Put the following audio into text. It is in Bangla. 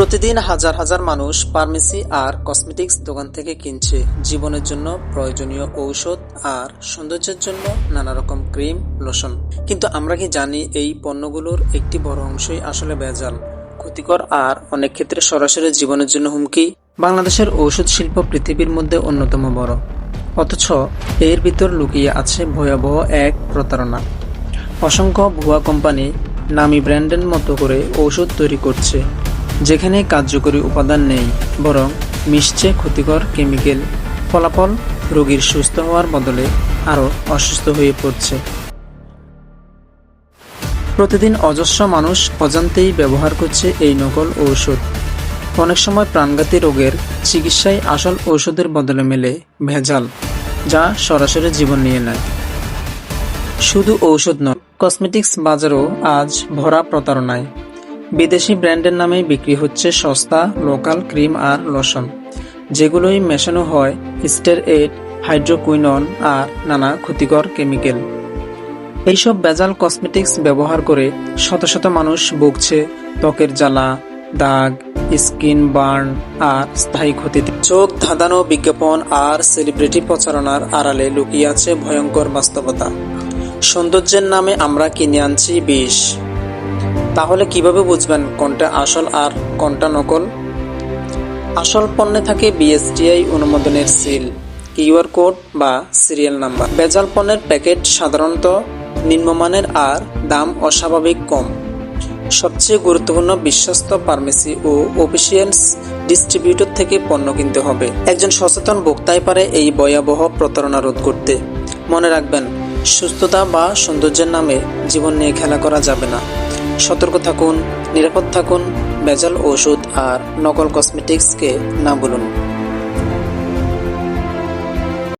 প্রতিদিন হাজার হাজার মানুষ ফার্মেসি আর কসমেটিক্স দোকান থেকে কিনছে জীবনের জন্য প্রয়োজনীয় ঔষধ আর সৌন্দর্যের জন্য নানা রকম ক্রিম, লোশন। কিন্তু আমরা কি জানি এই পণ্যগুলোর একটি বড় অংশই আসলে ভেজাল? ক্ষতিকর আর অনেক ক্ষেত্রে সরাসরি জীবনের জন্য হুমকি? বাংলাদেশের ঔষধ শিল্প পৃথিবীর মধ্যে অন্যতম বড়। অথচ এর ভিতর লুকিয়ে আছে ভয়াবহ এক প্রতারণা। অসংখ্য ভুয়া কোম্পানি নামি ব্র্যান্ডের মতো করে ঔষধ তৈরি করছে। যেখানে কার্যকরী উপাদান নেই, বরং মিশছে ক্ষতিকর কেমিক্যাল। ফলাফল রোগীর সুস্থ হওয়ার বদলে আরও অসুস্থ হয়ে পড়ছে। প্রতিদিন অজস্র মানুষ অজান্তেই ব্যবহার করছে এই নকল ঔষধ। অনেক সময় প্রাণঘাতী রোগের চিকিৎসায় আসল ঔষধের বদলে মেলে ভেজাল, যা সরাসরি জীবন নিয়ে নেয়। শুধু ঔষধ নয়, কসমেটিক্স বাজারও আজ ভরা প্রতারণায়। বিদেশি ব্র্যান্ডের নামে বিক্রি হচ্ছে সস্তা, লোকাল ক্রিম আর লোশন, যেগুলোই মেশানো হয় স্টের এইড, হাইড্রোকুইনন আর নানা ক্ষতিকর কেমিক্যাল। এইসব ভেজাল কসমেটিক্স ব্যবহার করে শত শত মানুষ ভুগছে ত্বকের জ্বালা, দাগ, স্কিন বার্ন আর স্থায়ী ক্ষতিতে। চোখ ধাঁধানো বিজ্ঞাপন আর সেলিব্রিটি প্রচারণার আড়ালে লুকিয়ে আছে ভয়ঙ্কর বাস্তবতা। সৌন্দর্যের নামে আমরা কিনে আনছি বিষ। তাহলে কীভাবে বুঝবেন কোনটা আসল আর কোনটা নকল? আসল পণ্যে থাকে বিএসটিআই অনুমোদনের সিল কিউআর কোড বা সিরিয়াল নাম্বার বেজাল পণ্যের প্যাকেট সাধারণত নিম্নমানের আর দাম অস্বাভাবিক কম। সবচেয়ে গুরুত্বপূর্ণ বিশ্বস্ত ফার্মেসি ও অফিসিয়ালস ডিস্ট্রিবিউটর থেকে পণ্য কিনতে হবে। একজন সচেতন ভোক্তাই পারে এই ভয়াবহ প্রতারণা রোধ করতে। মনে রাখবেন, সুস্থতা বা সৌন্দর্যের নামে জীবন নিয়ে খেলা করা যাবে না। সতর্ক থাকুন নিরাপদ থাকুন ভেজাল ওষুধ আর নকল কসমেটিক্সকে না বলুন